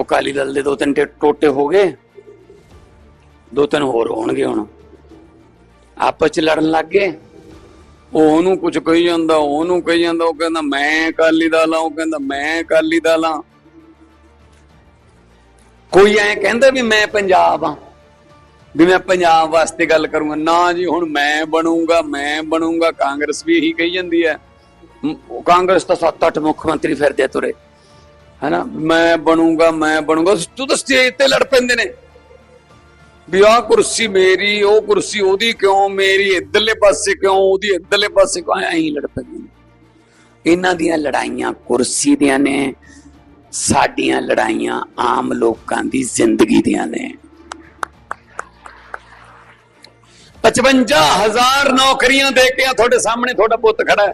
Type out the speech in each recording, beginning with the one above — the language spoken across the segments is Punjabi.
ਉਹ ਕਾਲੀ ਦਲ ਦੇ ਦੋ ਤਿੰਨ ਟੋਟੇ ਹੋ ਗਏ। ਦੋ ਤਿੰਨ ਹੋਰ ਹੋਣਗੇ ਹੁਣ। ਆਪਸ ਚ ਲੜਨ ਲੱਗ ਗਏ। ਉਹ ਉਹਨੂੰ ਕੁਝ ਕਹੀ ਜਾਂਦਾ ਉਹਨੂੰ ਕਹੀ ਜਾਂਦਾ, ਉਹ ਕਹਿੰਦਾ, ਮੈਂ ਕਾਲੀ ਦਲ ਆ ਉਹ ਕਹਿੰਦਾ, ਮੈਂ ਕਾਲੀ ਦਲ ਆ ਕੋਈ ਐ ਕਹਿੰਦਾ ਵੀ ਮੈਂ ਪੰਜਾਬ ਆ ਵੀ ਮੈਂ ਪੰਜਾਬ ਵਾਸਤੇ ਗੱਲ ਕਰੂੰਗਾ। ਨਾ ਜੀ, ਹੁਣ ਮੈਂ ਬਣੂੰਗਾ ਮੈਂ ਬਣੂੰਗਾ। ਕਾਂਗਰਸ ਵੀ ਇਹੀ ਕਹੀ ਜਾਂਦੀ ਹੈ। ਕਾਂਗਰਸ ਤਾਂ ਸੱਤ ਅੱਠ ਮੁੱਖ ਮੰਤਰੀ ਫਿਰਦੇ ਤੁਰੇ। ਹੈਨਾ? ਮੈਂ ਬਣੂਗਾ ਮੈਂ ਬਣੂਗਾ। ਤੂੰ ਤਾਂ ਸਟੇਜ ਤੇ ਲੜ ਪੈਂਦੇ ਨੇ। ਵੀ ਆਹ ਕੁਰਸੀ ਮੇਰੀ, ਉਹ ਕੁਰਸੀ ਉਹਦੀ ਕਿਉਂ ਮੇਰੀ, ਇੱਧਰਲੇ ਪਾਸੇ ਕਿਉਂ, ਉਹਦੀ ਇੱਧਰਲੇ ਪਾਸੇ ਕਿਉਂ? ਐਂ ਲੜ ਪੈਂਦੇ ਇਹਨਾਂ ਦੀਆਂ ਲੜਾਈਆਂ ਕੁਰਸੀ ਦੀਆਂ ਨੇ, ਸਾਡੀਆਂ ਲੜਾਈਆਂ ਆਮ ਲੋਕਾਂ ਦੀ ਜ਼ਿੰਦਗੀ ਦੀਆਂ ਨੇ। 55000 ਨੌਕਰੀਆਂ ਦੇ ਕੇ ਆ ਤੁਹਾਡੇ ਸਾਹਮਣੇ, ਤੁਹਾਡਾ ਪੁੱਤ ਖੜਾ ਹੈ,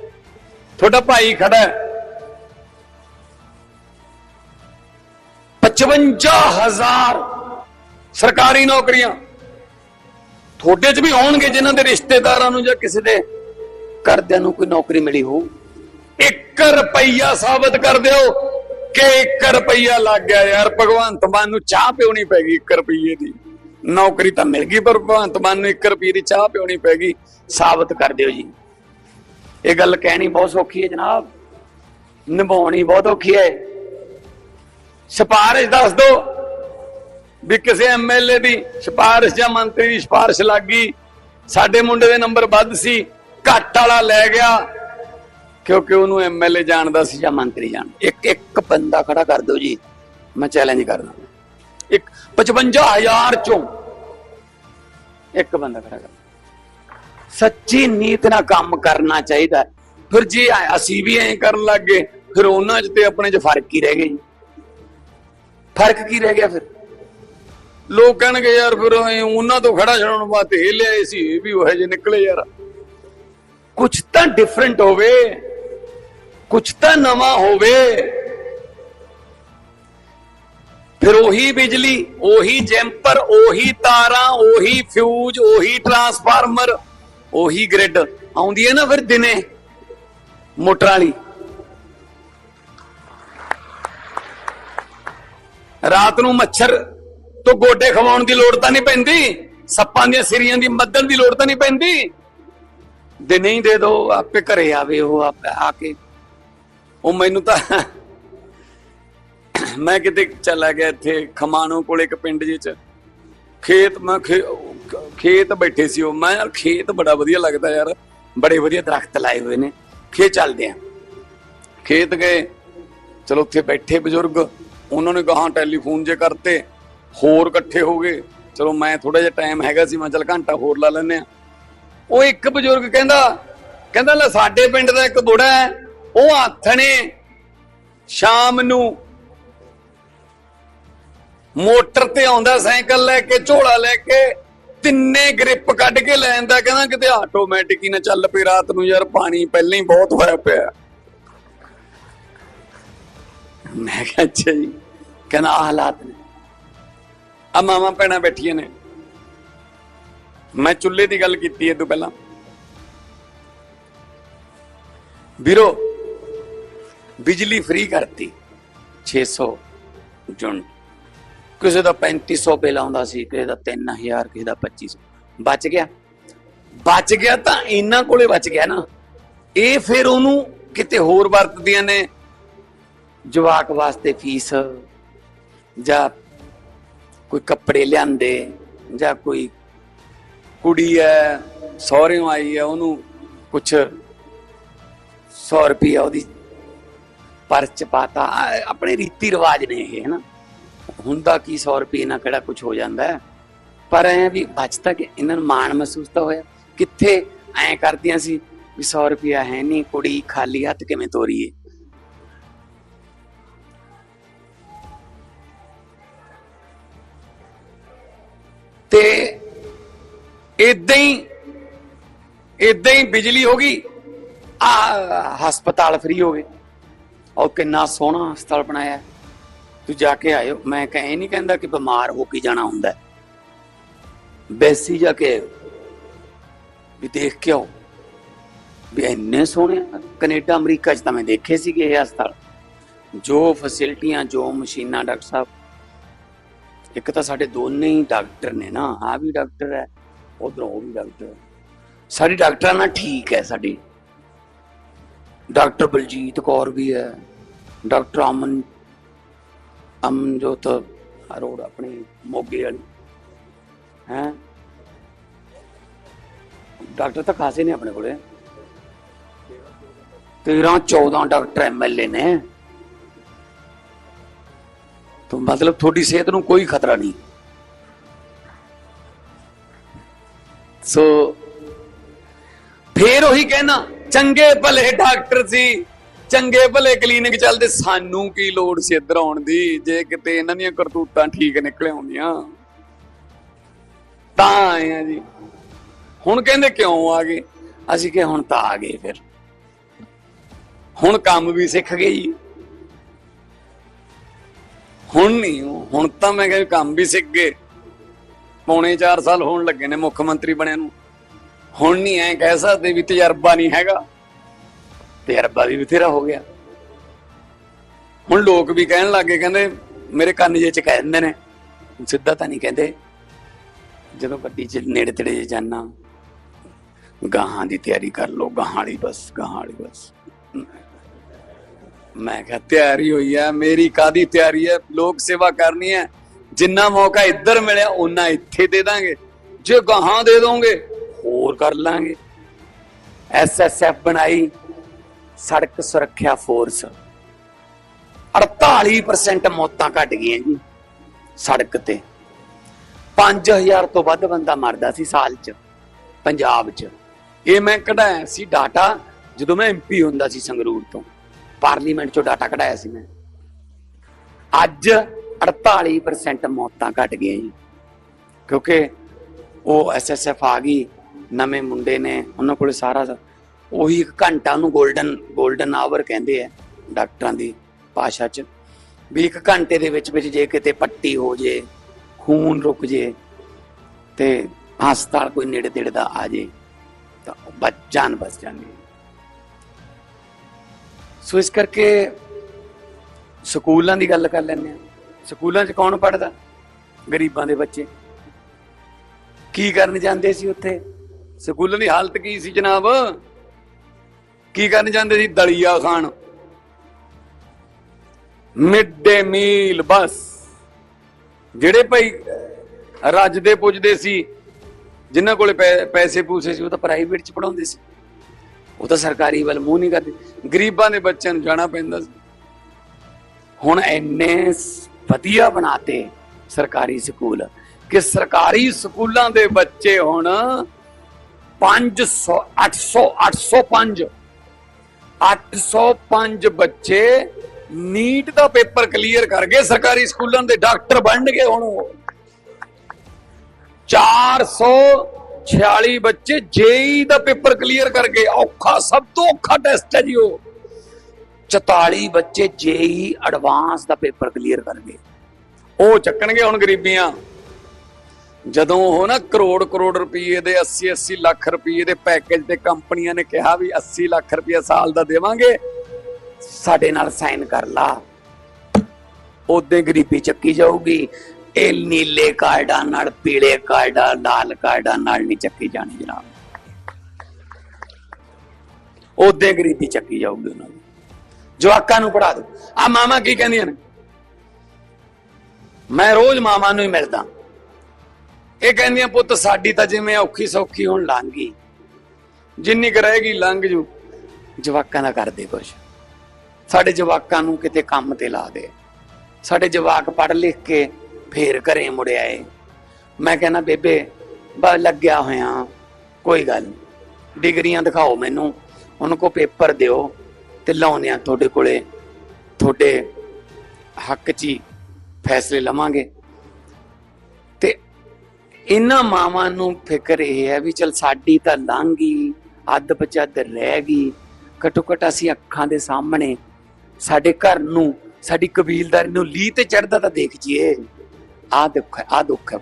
ਤੁਹਾਡਾ ਭਾਈ ਖੜਾ ਹੈ। 55000 ਸਰਕਾਰੀ ਨੌਕਰੀਆਂ। ਤੁਹਾਡੇ 'ਚ ਵੀ ਹੋਣਗੇ ਜਿਨ੍ਹਾਂ ਦੇ ਰਿਸ਼ਤੇਦਾਰਾਂ ਨੂੰ ਜਾਂ ਕਿਸੇ ਦੇ ਘਰਦਿਆਂ ਨੂੰ ਕੋਈ ਨੌਕਰੀ ਮਿਲੀ ਹੋ 1 ਰੁਪਈਆ ਸਾਬਤ ਕਰ ਦਿਓ ਕਿ 1 ਰੁਪਈਆ ਲੱਗ ਗਿਆ ਯਾਰ। ਭਗਵੰਤ ਮਾਨ ਨੂੰ ਚਾਹ ਪਿਉਣੀ ਪੈ ਗਈ 1 ਰੁਪਈਏ ਦੀ। ਨੌਕਰੀ ਤਾਂ ਮਿਲ ਗਈ, ਪਰ ਭਗਵੰਤ ਮਾਨ ਨੂੰ 1 ਰੁਪਈਏ ਦੀ ਚਾਹ ਪਿਉਣੀ ਪੈ ਗਈ। ਸਾਬਤ ਕਰ ਦਿਓ ਜੀ। ਇਹ ਗੱਲ ਕਹਿਣੀ ਬਹੁਤ ਸੌਖੀ ਹੈ ਜਨਾਬ। ਨਿਭਾਉਣੀ ਬਹੁਤ ਔਖੀ ਹੈ। ਸਿਫਾਰਿਸ਼ ਦੱਸ ਦੋ ਵੀ ਕਿਸੇ ਐਮਐਲਏ ਦੀ ਸਿਫਾਰਿਸ਼ ਜਾਂ ਮੰਤਰੀ ਦੀ ਸਿਫਾਰਿਸ਼ ਲੱਗ ਗਈ। ਸਾਡੇ ਮੁੰਡੇ ਦੇ ਨੰਬਰ ਵੱਧ ਸੀ, ਘੱਟ ਵਾਲਾ ਲੈ ਗਿਆ, ਕਿਉਂਕਿ ਉਹਨੂੰ ਐਮਐਲਏ ਜਾਣਦਾ ਸੀ ਜਾਂ ਮੰਤਰੀ ਜਾਣ ਇੱਕ ਇੱਕ ਬੰਦਾ ਖੜਾ ਕਰ ਦਿਓ ਜੀ, ਮੈਂ ਚੈਲੰਜ ਕਰਦਾ। ਇੱਕ 55000 ਚੋਂ ਇੱਕ ਬੰਦਾ ਖੜਾ ਕਰ। ਸੱਚੀ ਨੀਤ ਨਾਲ ਕੰਮ ਕਰਨਾ ਚਾਹੀਦਾ। ਫਿਰ ਜੇ, ਅਸੀਂ ਵੀ ਐਂ ਕਰਨ ਲੱਗ ਗਏ, ਫਿਰ ਉਹਨਾਂ 'ਚ ਤੇ ਆਪਣੇ 'ਚ ਫ਼ਰਕ ਹੀ ਰਹਿ ਗਏ ਜੀ। ਫ਼ਰਕ ਕੀ ਰਹਿ ਗਿਆ ਫਿਰ? ਲੋਕ ਕਹਿਣਗੇ ਯਾਰ ਫਿਰ ਉਹਨਾਂ ਤੋਂ ਖੜਾ ਛਡਾਉਣ ਵਾਸਤੇ ਇਹ ਲਿਆਏ ਸੀ, ਇਹ ਵੀ ਉਹ ਜਿਹੇ ਨਿਕਲੇ ਯਾਰ। ਕੁਝ ਤਾਂ ਡਿਫਰੈਂਟ ਹੋਵੇ ਕੁਝ ਤਾਂ ਨਵਾਂ ਹੋਵੇ। ਫਿਰ ਉਹੀ ਬਿਜਲੀ, ਉਹੀ ਜੈਂਪਰ, ਉਹੀ ਤਾਰਾਂ, ਉਹੀ ਫਿਊਜ਼, ਉਹੀ ਟਰਾਂਸਫਾਰਮਰ, ਉਹੀ ਗ੍ਰਿਡ। ਆਉਂਦੀ ਹੈ ਨਾ ਫਿਰ ਦਿਨੇ, ਮੋਟਰ ਵਾਲੀ। ਰਾਤ ਨੂੰ ਮੱਛਰ ਤੋਂ ਗੋਡੇ ਖਵਾਉਣ ਦੀ ਲੋੜ ਤਾਂ ਨਹੀਂ ਪੈਂਦੀ, ਸੱਪਾਂ ਦੀਆਂ ਸਿਰੀਆਂ ਦੀ ਮੱਦਣ ਦੀ ਲੋੜ ਤਾਂ ਨਹੀਂ ਪੈਂਦੀ। ਦੇ ਨਹੀਂ ਦੇ ਦੋ, ਆਪੇ ਘਰੇ ਆਵੇ ਉਹ, ਆਪ ਆ ਕੇ। ਉਹ ਮੈਨੂੰ ਤਾਂ ਮੈਂ ਕਿਤੇ ਚਲਾ ਗਿਆ ਇੱਥੇ ਖਮਾਣੋ ਕੋਲ ਇੱਕ ਪਿੰਡ ਜਿਹੇ ਚ। ਖੇਤ, ਮੈਂ ਖੇਤ ਬੈਠੇ ਸੀ ਉਹ। ਮੈਂ ਯਾਰ ਖੇਤ ਬੜਾ ਵਧੀਆ ਲੱਗਦਾ ਯਾਰ। ਬੜੇ ਵਧੀਆ ਦਰਖਤ ਲਾਏ ਹੋਏ ਨੇ। ਖੇਤ ਚੱਲਦੇ ਆ। ਖੇਤ ਗਏ। ਚਲੋ ਉੱਥੇ ਬੈਠੇ ਬਜ਼ੁਰਗ। ਉਹਨਾਂ ਨੇ ਗਾਹਾਂ ਟੈਲੀਫੋਨ ਜੇ ਕਰਤੇ, ਹੋਰ ਇਕੱਠੇ ਹੋ ਗਏ। ਚਲੋ, ਮੈਂ ਥੋੜਾ ਜਿਹਾ ਟਾਈਮ ਹੈਗਾ ਸੀ, ਮੈਂ ਚਲ ਘੰਟਾ ਹੋਰ ਲਾ ਲੈਨੇ ਆ ਉਹ ਇੱਕ ਬਜ਼ੁਰਗ ਕਹਿੰਦਾ ਕਹਿੰਦਾ, ਲੈ, ਸਾਡੇ ਪਿੰਡ ਦਾ ਇੱਕ ਬੁੜਾ ਹੈ, ਉਹ ਆਥਣੇ ਸ਼ਾਮ ਨੂੰ ਮੋਟਰ ਤੇ ਆਉਂਦਾ, ਸਾਈਕਲ ਲੈ ਕੇ, ਝੋਲਾ ਲੈ ਕੇ, ਤਿੰਨੇ ਗ੍ਰਿਪ ਕੱਢ ਕੇ ਲੈ ਜਾਂਦਾ, ਕਹਿੰਦਾ, ਕਿਤੇ ਆਟੋਮੈਟਿਕ ਹੀ ਨਾ ਚੱਲ ਪਈ ਰਾਤ ਨੂੰ ਯਾਰ ਪਾਣੀ ਪਹਿਲਾਂ ਹੀ ਬਹੁਤ ਹੋਇਆ ਪਿਆ ਮੈਂ ਕਿਹਾ, ਅੱਛਾ ਜੀ। ਕਹਿੰਦਾ, ਆਹ ਹਾਲਾਤ ਨੇ। ਆ ਮਾਮਾ ਭੈਣਾਂ ਬੈਠੀਆਂ ਨੇ। ਮੈਂ ਚੁੱਲ੍ਹੇ ਦੀ ਗੱਲ ਕੀਤੀ ਇਹ ਤੋਂ ਪਹਿਲਾਂ। ਵੀਰੋ, ਬਿਜਲੀ ਫ੍ਰੀ ਕਰਤੀ। 600 ਯੂਨਿਟ ਕਿਸੇ ਦਾ 3500 ਬਿੱਲ ਆਉਂਦਾ ਸੀ, ਕਿਸੇ ਦਾ 3000 ਕਿਸੇ ਦਾ 2500 ਬਚ ਗਿਆ। ਬਚ ਗਿਆ ਤਾਂ ਇਹਨਾਂ ਕੋਲੇ ਬਚ ਗਿਆ ਨਾ। ਇਹ ਫਿਰ ਉਹਨੂੰ ਕਿਤੇ ਹੋਰ ਵਰਤਦੀਆਂ ਨੇ। ਜਵਾਕ ਵਾਸਤੇ ਫੀਸ ਜਾਂ ਕੋਈ ਕੱਪੜੇ ਲਿਆਂਦੇ ਜਾਂ ਕੋਈ ਕੁੜੀ ਹੈ, ਸਹੁਰਿਓਂ ਆਈ ਹੈ, ਉਹਨੂੰ ਕੁਛ 100 ਰੁਪਿਆ ਉਹਦੀ ਪਰਚ ਪਾਤਾ। ਆਪਣੇ ਰੀਤੀ ਰਿਵਾਜ ਨੇ ਇਹ ਹੈ ਨਾ ਹੁੰਦਾ ਕੀ 100 ਰੁਪਏ ਨਾਲ ਕਿਹੜਾ ਕੁਝ ਹੋ ਜਾਂਦਾ ਹੈ? ਪਰ ਐ ਵੀ ਅੱਜ ਤੱਕ ਇਹਨਾਂ ਨੂੰ ਮਾਣ ਮਹਿਸੂਸ ਤਾਂ ਹੋਇਆ। ਕਿੱਥੇ ਐ ਕਰਦੀਆਂ ਸੀ ਵੀ 100 ਰੁਪਿਆ ਹੈ ਨਹੀਂ, ਕੁੜੀ ਖਾਲੀ ਹੱਥ ਕਿਵੇਂ ਤੋਰੀਏ? ਤੇ ਇਦਾਂ ਹੀ ਇਦਾਂ ਹੀ ਬਿਜਲੀ ਹੋ ਗਈ, ਆ ਹਸਪਤਾਲ ਫ੍ਰੀ ਹੋ ਗਏ। ਉਹ ਕਿੰਨਾ ਸੋਹਣਾ ਹਸਪਤਾਲ ਬਣਾਇਆ ਤੂੰ ਜਾ ਕੇ ਆਇਓ। ਮੈਂ ਕਹੇ ਨਹੀਂ ਕਹਿੰਦਾ ਕਿ ਬਿਮਾਰ ਹੋ ਕੇ ਜਾਣਾ ਹੁੰਦਾ ਹੈ। ਬੈਸੀ ਜਾ ਕੇ ਆਇਓ। ਵੀ ਦੇਖ ਕੇ ਆਓ। ਵੀ ਇੰਨੇ ਸੋਹਣੇ ਕੈਨੇਡਾ, ਅਮਰੀਕਾ ਚ ਤਾਂ ਮੈਂ ਦੇਖੇ ਸੀਗੇ ਇਹ ਹਸਪਤਾਲ। ਜੋ ਫੈਸਿਲਿਟੀਆਂ ਜੋ ਮਸ਼ੀਨਾਂ, ਡਾਕਟਰ ਸਾਹਿਬ ਇੱਕ ਤਾਂ ਸਾਡੇ ਦੋਨੇ ਹੀ ਡਾਕਟਰ ਨੇ ਨਾ, ਆ ਵੀ ਡਾਕਟਰ ਹੈ, ਉਧਰੋਂ ਉਹ ਵੀ ਡਾਕਟਰ ਹੈ। ਸਾਡੀ ਡਾਕਟਰਾਂ ਨਾਲ ਠੀਕ ਹੈ ਸਾਡੀ। ਡਾਕਟਰ ਬਲਜੀਤ ਕੌਰ ਵੀ ਹੈ, ਡਾਕਟਰ ਅਮਨ, ਅਮਨਜੋਤ ਅਰੋੜ ਆਪਣੇ ਮੋਗੇ ਵਾਲੀ, ਹੈ। ਡਾਕਟਰ ਤਾਂ ਖਾਸੇ ਨੇ ਆਪਣੇ ਕੋਲੇ। 13 14 ਡਾਕਟਰ ਐਮਐਲਏ ਨੇ। ਤਾਂ ਮਤਲਬ ਤੁਹਾਡੀ ਸਿਹਤ ਨੂੰ ਕੋਈ ਖਤਰਾ ਨਹੀਂ। ਸੋ ਫੇਰ ਉਹੀ ਕਹਿਣਾ, ਚੰਗੇ ਭਲੇ ਡਾਕਟਰ ਸੀ, ਚੰਗੇ ਭਲੇ ਕਲੀਨਿਕ ਚੱਲਦੇ, ਸਾਨੂੰ ਕੀ ਲੋੜ ਸੀ ਇੱਧਰ ਆਉਣ ਦੀ, ਜੇ ਕਿਤੇ ਇਹਨਾਂ ਦੀਆਂ ਕਰਤੂਤਾਂ ਠੀਕ ਨਿਕਲੇ ਆਉਂਦੀਆਂ ਤਾਂ ਆਏ ਆ ਜੀ। ਹੁਣ ਕਹਿੰਦੇ ਕਿਉਂ ਆ ਗਏ? ਅਸੀਂ ਕਿ ਹੁਣ ਤਾਂ ਆ ਗਏ ਫਿਰ। ਹੁਣ ਕੰਮ ਵੀ ਸਿੱਖ ਗਏ ਜੀ। ਹੁਣ ਨਹੀਂ ਹੁਣ ਤਾਂ ਮੈਂ ਕਿਹਾ ਕੰਮ ਵੀ ਸਿੱਖ ਗਏ। ਪੌਣੇ 4 ਸਾਲ ਹੋਣ ਲੱਗੇ ਨੇ ਮੁੱਖ ਮੰਤਰੀ ਬਣਿਆ ਨੂੰ। ਹੁਣ ਨਹੀਂ ਐ ਕਹਿ ਸਕਦੇ ਵੀ ਤਜਰਬਾ ਨਹੀਂ ਹੈਗਾ। ਤਜਰਬਾ ਵੀ ਬਥੇਰਾ ਹੋ ਗਿਆ। ਹੁਣ ਲੋਕ ਵੀ ਕਹਿਣ ਲੱਗੇ ਕਹਿੰਦੇ ਮੇਰੇ ਕੰਨ ਜੇ ਚ ਕਹਿ ਦਿੰਦੇ ਨੇ। ਸਿੱਧਾ ਤਾਂ ਨਹੀਂ ਕਹਿੰਦੇ। ਜਦੋਂ ਗੱਡੀ ਚ ਨੇੜੇ ਤੇੜੇ ਜੇ ਜਾਣਾ ਗਾਹਾਂ ਦੀ ਤਿਆਰੀ ਕਰ ਲੋ ਗਾਹਾਂ ਵਾਲੀ ਬਸ, ਗਾਹਾਂ ਵਾਲੀ ਬਸ। ਮੈਂ ਕਿਹਾ, ਤਿਆਰੀ ਹੋਈ ਹੈ ਮੇਰੀ ਕਾਦੀ ਤਿਆਰੀ ਹੈ ਲੋਕ ਸੇਵਾ ਕਰਨੀ ਹੈ ਜਿੰਨਾ ਮੌਕਾ ਇੱਧਰ ਮਿਲਿਆ ਉਹਨਾਂ ਇੱਥੇ ਦੇ ਦਾਂਗੇ। ਜੇ ਗਾਹਾਂ ਦੇ ਦੋਗੇ, ਹੋਰ ਕਰ ਲਾਂਗੇ। ਐਸਐਸਐਫ ਬਣਾਈ ਸੜਕ ਸੁਰੱਖਿਆ ਫੋਰਸ। 48% ਮੌਤਾਂ ਘਟ ਗਈਆਂ ਜੀ ਸੜਕ ਤੇ। 5000 ਤੋਂ ਵੱਧ ਬੰਦਾ ਮਰਦਾ ਸੀ ਸਾਲ 'ਚ, ਪੰਜਾਬ 'ਚ। ਇਹ ਮੈਂ ਕਢਾਇਆ ਸੀ ਡਾਟਾ ਜਦੋਂ ਮੈਂ ਐਮਪੀ ਹੁੰਦਾ ਸੀ ਸੰਗਰੂਰ ਤੋਂ। ਪਾਰਲੀਮੈਂਟ 'ਚੋਂ ਡਾਟਾ ਕਢਾਇਆ ਸੀ ਮੈਂ। ਅੱਜ 48% ਮੌਤਾਂ ਘਟ ਗਈਆਂ ਜੀ। ਕਿਉਂਕਿ ਉਹ ਐਸਐਸਐਫ ਆ ਗਈ, ਨਵੇਂ ਮੁੰਡੇ ਨੇ, ਉਹਨਾਂ ਕੋਲੇ ਸਾਰਾ ਉਹੀ ਇੱਕ ਘੰਟਾ ਉਹਨੂੰ 골ਡਨ 골ਡਨ ਆਵਰ ਕਹਿੰਦੇ ਆ ਡਾਕਟਰਾਂ ਦੀ ਭਾਸ਼ਾ 'ਚ। ਵੀ ਇੱਕ ਘੰਟੇ ਦੇ ਵਿੱਚ ਵਿੱਚ ਜੇ ਕਿਤੇ ਪੱਟੀ ਹੋ ਜੇ, ਖੂਨ ਰੁਕ ਜੇ, ਤੇ ਹਸਪਤਾਲ ਕੋਈ ਨੇੜੇ ਤੇੜੇ ਦਾ ਆ ਜੇ, ਤਾਂ ਬਚ ਜਾਨ ਬਚ ਜਾਂਦੀ। ਸੋ ਇਸ ਕਰਕੇ ਸਕੂਲਾਂ ਦੀ ਗੱਲ ਕਰ ਲੈਂਦੇ ਆ ਸਕੂਲਾਂ 'ਚ ਕੌਣ ਪੜਦਾ ਗਰੀਬਾਂ ਦੇ ਬੱਚੇ। ਕੀ ਕਰਨ ਜਾਂਦੇ ਸੀ ਉੱਥੇ? ਸਕੂਲਾਂ ਦੀ ਹਾਲਤ ਕੀ ਸੀ ਜਨਾਬ? ਕੀ ਕਰਨ ਜਾਂਦੇ ਸੀ? ਦਲੀਆ ਖਾਣ। ਮਿਡ ਡੇ ਮੀਲ, ਬਸ। ਜਿਹੜੇ ਭਾਈ ਰੱਜਦੇ ਪੁੱਜਦੇ ਸੀ, ਜਿਨ੍ਹਾਂ ਕੋਲੇ ਪੈ- ਪੈਸੇ ਪੂਸੇ ਸੀ, ਉਹ ਤਾਂ ਪ੍ਰਾਈਵੇਟ ਚ ਪੜਾਉਂਦੇ ਸੀ। ਉਹ ਤਾਂ ਸਰਕਾਰੀ ਵੱਲ ਮੂੰਹ ਨਹੀਂ ਕਰਦੇ। ਗਰੀਬਾਂ ਦੇ ਬੱਚਿਆਂ ਨੂੰ ਜਾਣਾ ਪੈਂਦਾ ਸੀ। ਹੁਣ ਐਨੇ ਵਧੀਆ ਬਣਾਤੇ ਸਰਕਾਰੀ ਸਕੂਲ ਕਿ ਸਰਕਾਰੀ ਸਕੂਲਾਂ ਦੇ ਬੱਚੇ ਹੁਣ 500 800 805 805 ਬੱਚੇ ਨੀਟ ਦਾ ਪੇਪਰ ਕਲੀਅਰ ਕਰ ਗਏ ਸਰਕਾਰੀ ਸਕੂਲਾਂ ਦੇ ਡਾਕਟਰ ਬਣ ਗਏ ਹੁਣ 400 46 ਬੱਚੇ ਜੇਈ ਦਾ ਪੇਪਰ ਕਲੀਅਰ ਕਰਕੇ ਔਖਾ, ਸਭ ਤੋਂ ਔਖਾ ਟੈਸਟ ਹੈ ਜੀ ਉਹ। 44 ਬੱਚੇ ਜੇਈ ਐਡਵਾਂਸ ਦਾ ਪੇਪਰ ਕਲੀਅਰ ਕਰ ਉਹ ਚੱਕਣਗੇ ਹੁਣ ਗਰੀਬੀਆਂ। ਜਦੋਂ ਉਹ ਨਾ ਕਰੋੜ ਕਰੋੜ ਰੁਪਏ ਦੇ 80 80 ਲੱਖ ਰੁਪਏ ਦੇ ਪੈਕੇਜ ਤੇ ਕੰਪਨੀਆਂ ਨੇ ਕਿਹਾ ਵੀ 80 ਲੱਖ ਰੁਪਏ ਸਾਲ ਦਾ ਦੇਵਾਂਗੇ, ਸਾਡੇ ਨਾਲ ਸਾਈਨ ਕਰ ਲਾ। ਉਹਦੇ ਗਰੀਬੀ ਚੱਕੀ ਜਾਊਗੀ। ਇਹ ਨੀਲੇ ਕਾਰਡਾਂ ਨਾਲ, ਪੀਲੇ ਕਾਰਡਾਂ, ਲਾਲ ਕਾਰਡਾਂ ਨਾਲ ਨਹੀਂ ਚੱਕੀ ਜਾਣੀ ਜਨਾਬ। ਉਹਦੇ ਗਰੀਬੀ ਚੱਕੀ ਜਾਊਗੀ ਉਹਨਾਂ ਦੀ। ਜਵਾਕਾਂ ਨੂੰ ਪੜਾ ਦਿਓ। ਆ ਮਾਮਾ ਕੀ ਕਹਿੰਦੀਆਂ ਨੇ? ਮੈਂ ਰੋਜ਼ ਮਾਮਾ ਨੂੰ ਹੀ ਮਿਲਦਾ। ਇਹ ਕਹਿੰਦੀਆਂ, ਪੁੱਤ, ਸਾਡੀ ਤਾਂ ਜਿਵੇਂ ਔਖੀ ਸੌਖੀ ਹੁਣ ਲੰਘ ਗਈ। ਜਿੰਨੀ ਕੁ ਰਹੇਗੀ ਲੰਘ ਜੂ। ਜਵਾਕਾਂ ਦਾ ਕਰਦੇ ਕੁਛ। ਸਾਡੇ ਜਵਾਕਾਂ ਨੂੰ ਕਿਤੇ ਕੰਮ ਤੇ ਲਾ ਦੇ। ਸਾਡੇ ਜਵਾਕ ਪੜ੍ਹ ਲਿਖ ਕੇ ਫੇਰ ਘਰੇ ਮੁੜ ਆਏ। ਮੈਂ ਕਹਿੰਦਾ ਬੇਬੇ ਬਸ ਲੱਗਿਆ ਹੋਇਆ, ਕੋਈ ਗੱਲ ਨਹੀਂ ਡਿਗਰੀਆਂ ਦਿਖਾਓ ਮੈਨੂੰ। ਉਹਨਾਂ ਕੋ ਪੇਪਰ ਦਿਓ ਤੇ ਲਾਉਂਦੇ ਆ ਤੁਹਾਡੇ ਕੋਲੇ। ਤੁਹਾਡੇ ਹੱਕ 'ਚ ਹੀ ਫੈਸਲੇ ਲਵਾਂਗੇ। ਤੇ ਇਹਨਾਂ ਮਾਵਾਂ ਨੂੰ ਫਿਕਰ ਇਹ ਹੈ ਵੀ ਚਲ ਸਾਡੀ ਤਾਂ ਲੰਘ ਗਈ, ਅੱਧ ਪਚੱਦ ਰਹਿ ਗਈ। ਘਟੋ ਘਟ ਅਸੀਂ ਅੱਖਾਂ ਦੇ ਸਾਹਮਣੇ ਸਾਡੇ ਘਰ ਨੂੰ, ਸਾਡੀ ਕਬੀਲਦਾਰੀ ਨੂੰ ਲੀਹ ਤੇ ਚੜਦਾ ਤਾਂ ਦੇਖ ਜੀਏ। ਆ ਦੁੱਖ ਹੈ ਆ ਦੁੱਖ ਹੈ